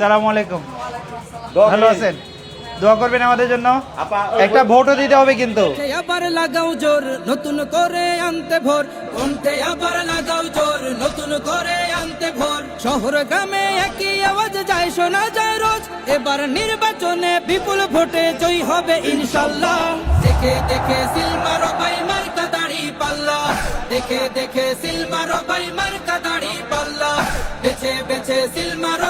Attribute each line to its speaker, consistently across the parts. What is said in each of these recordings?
Speaker 1: সালাম আলাইকুম। ভালো আছেন? দোয়া করবেন আমাদের জন্য? একটা ভোটও দিতে হবে কিন্তু।
Speaker 2: আবার লাগাও জোর নতুন করে আনতে ভোর। কণ্ঠে আবার লাগাও জোর নতুন করে আনতে ভোর। শহর গ্রামে একই আওয়াজ যায় শোনা যায় রোজ। এবার নির্বাচনে বিপুল ভোটে জয় হবে ইনশাল্লাহ। দেখে দেখে সিলমারো ভাই মার্কা দাড়ি পাল্লা। দেখে দেখে সিলমারো ভাই মার্কা দাড়ি পাল্লা। বেছে বেছে সিলমারো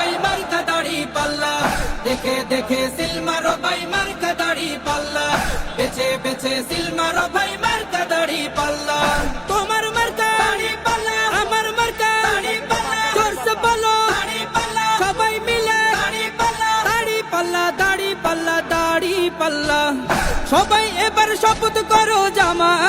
Speaker 2: দেখে সিলমারো বাই মার্কা দাড়ি পাল্লা। বেছে বেছে সিলমারো বাই মার্কা দাড়ি পাল্লা। তোমার মার্কা দাড়ি পাল্লা, আমার মার্কা দাড়ি পাল্লা। জোরসে বলো, দাড়ি পাল্লা। সবাই মিলে দাড়ি পাল্লা দাড়ি পাল্লা দাড়ি পাল্লা দাড়ি পাল্লা। সবাই এবার শপথ করো জামাতকে